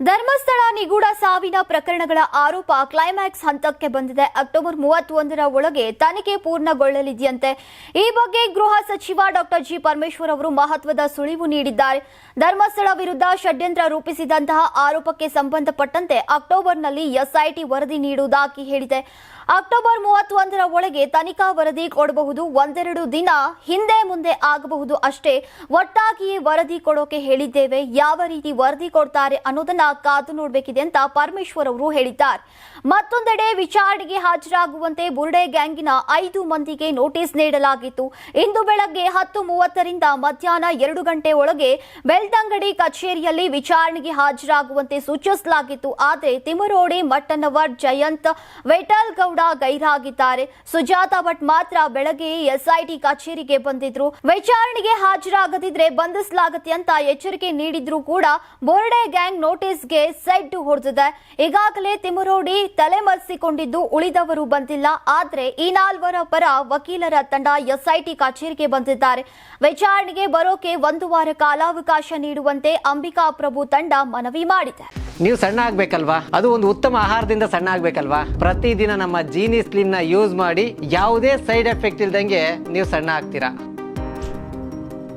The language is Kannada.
ಧರ್ಮಸ್ಥಳ ನಿಗೂಢ ಸಾವಿನ ಪ್ರಕರಣಗಳ ಆರೋಪ ಕ್ಲೈಮ್ಯಾಕ್ಸ್ ಹಂತಕ್ಕೆ ಬಂದಿದೆ. ಅಕ್ಟೋಬರ್ ಮೂವತ್ತೊಂದರ ಒಳಗೆ ತನಿಖೆ ಪೂರ್ಣಗೊಳ್ಳಲಿದೆಯಂತೆ. ಈ ಬಗ್ಗೆ ಗೃಹ ಸಚಿವ ಡಾಕ್ಟರ್ ಜಿ. ಪರಮೇಶ್ವರ್ ಅವರು ಮಹತ್ವದ ಸುಳಿವು ನೀಡಿದ್ದಾರೆ. ಧರ್ಮಸ್ಥಳ ವಿರುದ್ಧ ಷಡ್ಯಂತ್ರ ರೂಪಿಸಿದಂತಹ ಆರೋಪಕ್ಕೆ ಸಂಬಂಧಪಟ್ಟಂತೆ ಅಕ್ಟೋಬರ್ನಲ್ಲಿ ಎಸ್ಐಟಿ ವರದಿ ನೀಡುವುದಾಗಿ ಹೇಳಿದೆ. ಅಕ್ಟೋಬರ್ ಮೂವತ್ತೊಂದರ ಒಳಗೆ ತನಿಖಾ ವರದಿ ಕೊಡಬಹುದು. ಒಂದೆರಡು ದಿನ ಹಿಂದೆ ಮುಂದೆ ಆಗಬಹುದು ಅಷ್ಟೇ. ಒಟ್ಟಾಗಿಯೇ ವರದಿ ಕೊಡೋಕೆ ಹೇಳಿದ್ದೇವೆ. ಯಾವ ರೀತಿ ವರದಿ ಕೊಡ್ತಾರೆ ಅನ್ನೋದನ್ನ ಕಾದು ನೋಡಬೇಕಿದೆ ಅಂತ ಪರಮೇಶ್ವರ್ ಅವರು ಹೇಳಿದ್ದಾರೆ. ಮತ್ತೊಂದೆಡೆ ವಿಚಾರಣೆಗೆ ಹಾಜರಾಗುವಂತೆ ಬುರ್ಡೆ ಗ್ಯಾಂಗಿನ ಐದು ಮಂದಿಗೆ ನೋಟಿಸ್ ನೀಡಲಾಗಿತ್ತು. ಇಂದು ಬೆಳಗ್ಗೆ ಹತ್ತು ಮೂವತ್ತರಿಂದ ಮಧ್ಯಾಹ್ನ ಎರಡು ಗಂಟೆ ಒಳಗೆ ಬೆಳ್ತಂಗಡಿ ಕಚೇರಿಯಲ್ಲಿ ವಿಚಾರಣೆಗೆ ಹಾಜರಾಗುವಂತೆ ಸೂಚಿಸಲಾಗಿತ್ತು. ಆದರೆ ತಿಮರೋಡಿ ಮಟ್ಟನವರ್ ಜಯಂತ್ ವೇಟಲ್ ಗೌಡ ಗೈರಾಗಿದ್ದಾರೆ. ಸುಜಾತ ಭಟ್ ಮಾತ್ರ ಬೆಳಗ್ಗೆ ಎಸ್ಐಟಿ ಕಚೇರಿಗೆ ಬಂದಿದ್ರು. ವಿಚಾರಣೆಗೆ ಹಾಜರಾಗದಿದ್ರೆ ಬಂಧಿಸಲಾಗುತ್ತೆ ಅಂತ ಎಚ್ಚರಿಕೆ ನೀಡಿದ್ರು ಕೂಡ ಬೋರ್ಡೆ ಗ್ಯಾಂಗ್ ನೋಟಿಸ್ಗೆ ಸೆಡ್ಡು ಹೊಡೆದಿದೆ. ಈಗಾಗಲೇ ತಿಮುರೋಡಿ ತಲೆಮರೆಸಿಕೊಂಡಿದ್ದು ಉಳಿದವರು ಬಂದಿಲ್ಲ. ಆದ್ರೆ ಈ ನಾಲ್ವರ ಪರ ವಕೀಲರ ತಂಡ ಎಸ್ಐಟಿ ಕಚೇರಿಗೆ ಬಂದಿದ್ದಾರೆ. ವಿಚಾರಣೆಗೆ ಬರೋಕೆ ಒಂದು ವಾರ ಕಾಲಾವಕಾಶ ನೀಡುವಂತೆ ಅಂಬಿಕಾ ಪ್ರಭು ತಂಡ ಮನವಿ ಮಾಡಿದೆ. ನೀವು ಸಣ್ಣ ಆಗ್ಬೇಕಲ್ವಾ? ಅದು ಒಂದು ಉತ್ತಮ ಆಹಾರದಿಂದ ಸಣ್ಣ ಆಗ್ಬೇಕಲ್ವಾ? ಪ್ರತಿದಿನ ನಮ್ಮ ಜೀನಿ ಸ್ಲಿಮ್ನ ಯೂಸ್ ಮಾಡಿ ಯಾವುದೇ ಸೈಡ್ ಎಫೆಕ್ಟ್ ಇಲ್ದಂಗೆ ನೀವು ಸಣ್ಣ ಆಗ್ತೀರಾ?